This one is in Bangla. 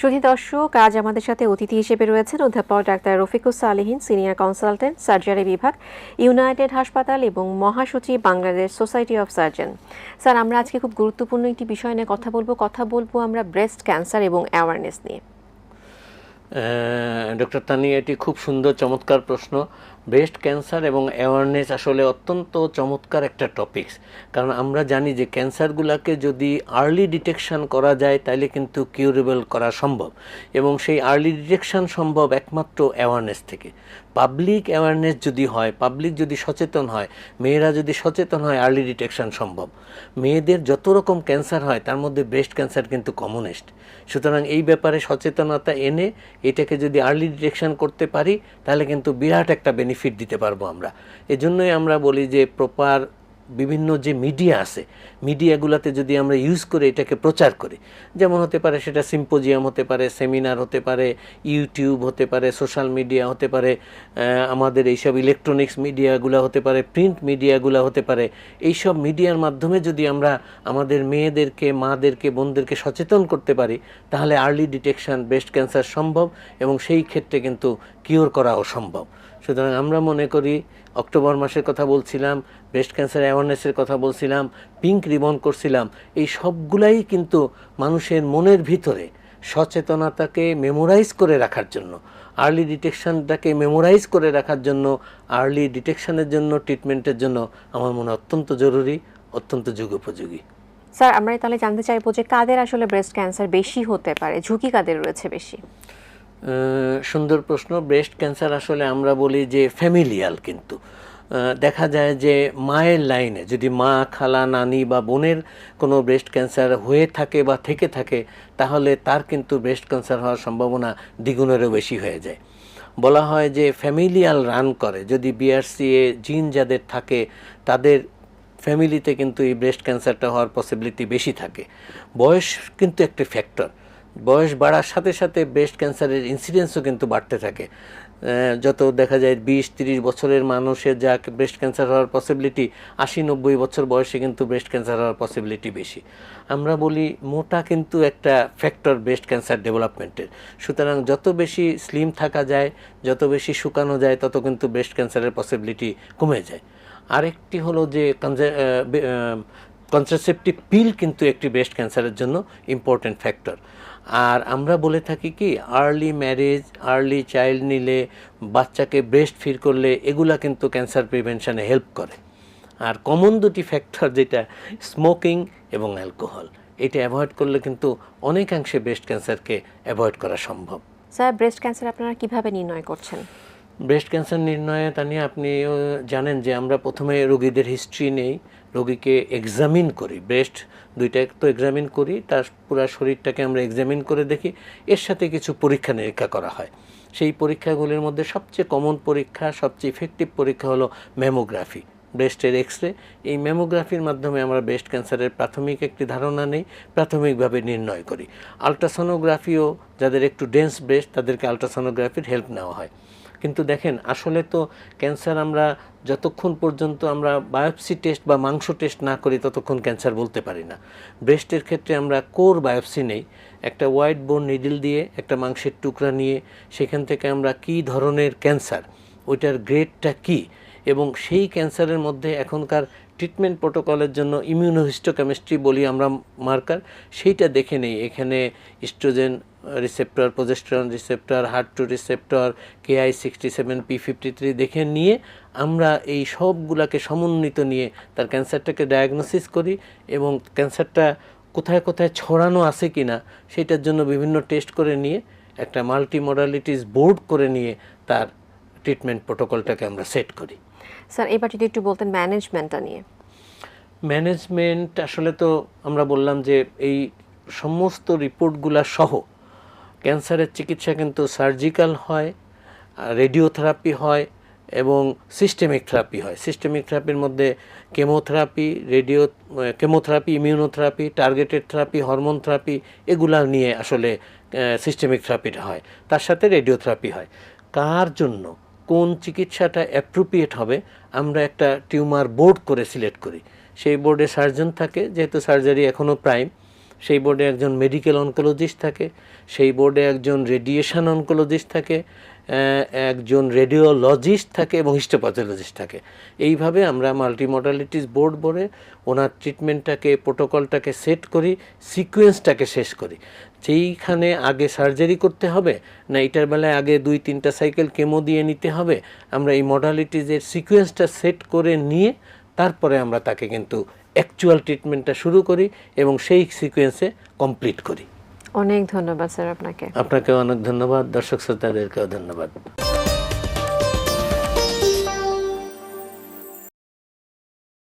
সুধী দর্শক, আজ আমাদের সাথে অতিথি হিসেবে রয়েছেন অধ্যাপক doctor Rafikus Salehin, senior consultant, surgery বিভাগ, ইউনাইটেড হাসপাতাল এবং মহাসচিব, Bangladesh society of surgeon. Sir, আমরা আজকে খুব গুরুত্বপূর্ণ একটি বিষয় নিয়ে কথা বলব। কথা বলব আমরা ব্রেস্ট ক্যান্সার এবং অ্যাওয়ারনেস নিয়ে। ডক্টর তানিয়া, এটি খুব সুন্দর, চমৎকার প্রশ্ন। ব্রেস্ট ক্যান্সার এবং অ্যাওয়ারনেস আসলে অত্যন্ত চমৎকার একটা টপিকস কারণ আমরা জানি যে ক্যান্সারগুলোকে যদি আর্লি ডিটেকশন করা যায় তাহলে কিন্তু কিউরেবল করা সম্ভব। এবং সেই আর্লি ডিটেকশন সম্ভব একমাত্র অ্যাওয়ারনেস থেকে। পাবলিক অ্যাওয়ারনেস যদি হয় পাবলিক যদি সচেতন হয়, মেয়েরা যদি সচেতন হয় আর্লি ডিটেকশন সম্ভব। মেয়েদের যত রকম ক্যান্সার হয়, তার মধ্যে ব্রেস্ট ক্যান্সার কিন্তু কমনেস্ট সুতরাং এই ব্যাপারে সচেতনতা এনে এটাকে যদি আর্লি ডিটেকশন করতে পারি, তাহলে কিন্তু বিরাট একটা বেনিফিট দিতে পারব আমরা। এজন্যই আমরা বলি যে প্রপার বিভিন্ন যে মিডিয়া আছে মিডিয়াগুলোতে যদি আমরা ইউজ করে এটাকে প্রচার করি, যেমন হতে পারে সেটা সিম্পোজিয়াম হতে পারে সেমিনার হতে পারে ইউটিউব হতে পারে সোশ্যাল মিডিয়া হতে পারে আমাদের এইসব ইলেকট্রনিক্স মিডিয়াগুলো হতে পারে প্রিন্ট মিডিয়াগুলো হতে পারে, এইসব মিডিয়ার মাধ্যমে যদি আমরা আমাদের মেয়েদেরকে, মাদেরকে, বোনদেরকে সচেতন করতে পারি, তাহলে আর্লি ডিটেকশন ব্রেস্ট ক্যান্সার সম্ভব এবং সেই ক্ষেত্রে কিন্তু কিওর করাও সম্ভব। সুতরাং আমরা মনে করি অক্টোবর মাসের কথা বলছিলাম ব্রেস্ট ক্যান্সার অ্যাওয়ারনেসের কথা বলছিলাম পিঙ্ক রিবন করছিলাম, এই সবগুলাই কিন্তু মানুষের মনের ভিতরে সচেতনতাকে মেমোরাইজ করে রাখার জন্য আর্লি ডিটেকশনটাকে মেমোরাইজ করে রাখার জন্য আর্লি ডিটেকশানের জন্য ট্রিটমেন্টের জন্য আমার মনে অত্যন্ত জরুরি, অত্যন্ত যুগোপযোগী। স্যার, আমরা তাহলে জানতে চাইব যে কাদের আসলে ব্রেস্ট ক্যান্সার বেশি হতে পারে, ঝুঁকি কাদের রয়েছে বেশি? সুন্দর প্রশ্ন। ব্রেস্ট ক্যান্সার আসলে আমরা বলি যে ফ্যামিলিয়াল কিন্তু। দেখা যায় যে মায়ের লাইনে যদি মা, খালা, নানি বা বোনের কোনো ব্রেস্ট ক্যান্সার হয়ে থাকে বা থেকে থাকে, তাহলে তার কিন্তু ব্রেস্ট ক্যান্সার হওয়ার সম্ভাবনা দ্বিগুণেরও বেশি হয়ে যায়। বলা হয় যে ফ্যামিলিয়াল রান করে। যদি বিআরসিএ জিন যাদের থাকে, তাদের ফ্যামিলিতে কিন্তু এই ব্রেস্ট ক্যান্সারটা হওয়ার পসিবিলিটি বেশি থাকে। বয়স কিন্তু একটি ফ্যাক্টর বয়স বাড়ার সাথে সাথে ব্রেস্ট ক্যান্সারের ইনসিডেন্সও কিন্তু বাড়তে থাকে। যত দেখা যায় বিশ, তিরিশ বছরের মানুষের যা ব্রেস্ট ক্যান্সার হওয়ার পসিবিলিটি আশি, নব্বই বছর বয়সে কিন্তু ব্রেস্ট ক্যান্সার হওয়ার পসিবিলিটি বেশি। আমরা বলি মোটা কিন্তু একটা ফ্যাক্টর ব্রেস্ট ক্যান্সার ডেভেলপমেন্টের সুতরাং যত বেশি স্লিম থাকা যায়, যত বেশি শুকানো যায়, তত কিন্তু ব্রেস্ট ক্যান্সারের পসিবিলিটি কমে যায়। আরেকটি হলো যে কনট্রাসেপটিভ পিল কিন্তু একটি ব্রেস্ট ক্যান্সারের জন্য ইম্পর্ট্যান্ট ফ্যাক্টর আর আমরা বলে থাকি কি আর্লি ম্যারেজ আর্লি চাইল্ড নিলে বাচ্চাকে ব্রেস্ট ফির করলে এগুলা কিন্তু ক্যান্সার প্রিভেনশানে হেল্প করে। আর কমন দুটি ফ্যাক্টর যেটা স্মোকিং এবং অ্যালকোহল এটা অ্যাভয়েড করলে কিন্তু অনেকাংশে ব্রেস্ট ক্যান্সারকে অ্যাভয়েড করা সম্ভব। স্যার ব্রেস্ট ক্যান্সার আপনারা কীভাবে নির্ণয় করছেন? ব্রেস্ট ক্যান্সার নির্ণয়ে তা নিয়ে আপনিও জানেন যে আমরা প্রথমে রোগীদের হিস্ট্রি নেই, রোগীকে এক্সামিন করি ব্রেস্ট দুইটা তো এক্সামিন করি, তার পুরো শরীরটাকে আমরা এক্সামিন করে দেখি, এর সাথে কিছু পরীক্ষা নিরীক্ষা করা হয়। সেই পরীক্ষাগুলির মধ্যে সবচেয়ে কমন পরীক্ষা, সবচেয়ে ইফেক্টিভ পরীক্ষা হলো ম্যামোগ্রাফি ব্রেস্টের এক্স রে এই ম্যামোগ্রাফির মাধ্যমে আমরা ব্রেস্ট ক্যান্সারের প্রাথমিক একটি ধারণা নেই, প্রাথমিকভাবে নির্ণয় করি। আলট্রাসোনোগ্রাফিও যাদের একটু ডেন্স ব্রেস্ট তাদেরকে আলট্রাসোনোগ্রাফির হেল্প নেওয়া হয়। কিন্তু দেখেন, আসলে তো ক্যান্সার আমরা যতক্ষণ পর্যন্ত আমরা বায়োপসি টেস্ট বা মাংস টেস্ট না করি, ততক্ষণ ক্যান্সার বলতে পারি না। ব্রেস্টের ক্ষেত্রে আমরা কোর বায়োপসি নেই। একটা হোয়াইট বোর্ড নিডিল দিয়ে একটা মাংসের টুকরা নিয়ে সেখান থেকে আমরা কি ধরনের ক্যান্সার, ওইটার গ্রেডটা কি এবং সেই ক্যান্সারের মধ্যে এখনকার ট্রিটমেন্ট প্রোটোকলের জন্য ইমিউনোহিস্টোকেমিস্ট্রি বলি আমরা মার্কার, সেইটা দেখে নেই। এখানে oestrogen receptor, progesterone receptor, heart two receptor Ki sixty seven P fifty three দেখে নিয়ে আমরা এই সবগুলাকে সমন্বিত নিয়ে তার ক্যান্সারটাকে ডায়াগনোসিস করি এবং ক্যান্সারটা কোথায় কোথায় ছড়ানো আছে কি না সেটার জন্য বিভিন্ন টেস্ট করে নিয়ে একটা মাল্টি মডালিটিস বোর্ড করে নিয়ে তার ট্রিটমেন্ট প্রোটোকলটাকে আমরা সেট করি। স্যার, এবার যদি একটু বলতেন ম্যানেজমেন্টটা নিয়ে। ম্যানেজমেন্ট আসলে তো আমরা বললাম যে এই সমস্ত রিপোর্টগুলা সহ ক্যান্সারের চিকিৎসা কিন্তু সার্জিক্যাল হয় রেডিওথেরাপি হয় এবং সিস্টেমিক থেরাপি হয়। সিস্টেমিক থেরাপির মধ্যে chemotherapy radio chemotherapy immunotherapy targeted therapy hormone therapy এগুলা নিয়ে আসলে সিস্টেমিক থেরাপিটা হয়। তার সাথে রেডিওথেরাপি হয়। কার জন্য? কোন চিকিৎসাটা অ্যাপ্রোপ্রিয়েট হবে, আমরা একটা টিউমার বোর্ড করে সিলেক্ট করি। সেই বোর্ডে সার্জন থাকে, যেহেতু সার্জারি এখনও প্রাইম, সেই বোর্ডে একজন মেডিকেল অনকোলজিস্ট থাকে, সেই বোর্ডে একজন রেডিয়েশন অনকোলজিস্ট থাকে একজন রেডিওলজিস্ট থাকে এবং হিস্টোপ্যাথোলজিস্ট থাকে। এইভাবে আমরা মাল্টিমডালিটিস বোর্ড বলে ওনার ট্রিটমেন্টটাকে প্রোটোকলটাকে সেট করি সিকোয়েন্সটাকে শেষ করি। যেইখানে আগে সার্জারি করতে হবে, না এটার বেলায় আগে দুই, তিনটা সাইকেল কেমো দিয়ে নিতে হবে, আমরা এই মডালিটিজের সিকোয়েন্সটা সেট করে নিয়ে তারপরে আমরা তাকে কিন্তু অ্যাকচুয়াল ট্রিটমেন্টটা শুরু করি এবং সেই সিকোয়েন্সে কমপ্লিট করি। অনেক ধন্যবাদ স্যার আপনাকে। আপনাকেও অনেক ধন্যবাদ। দর্শক শ্রোতাদেরকেও ধন্যবাদ।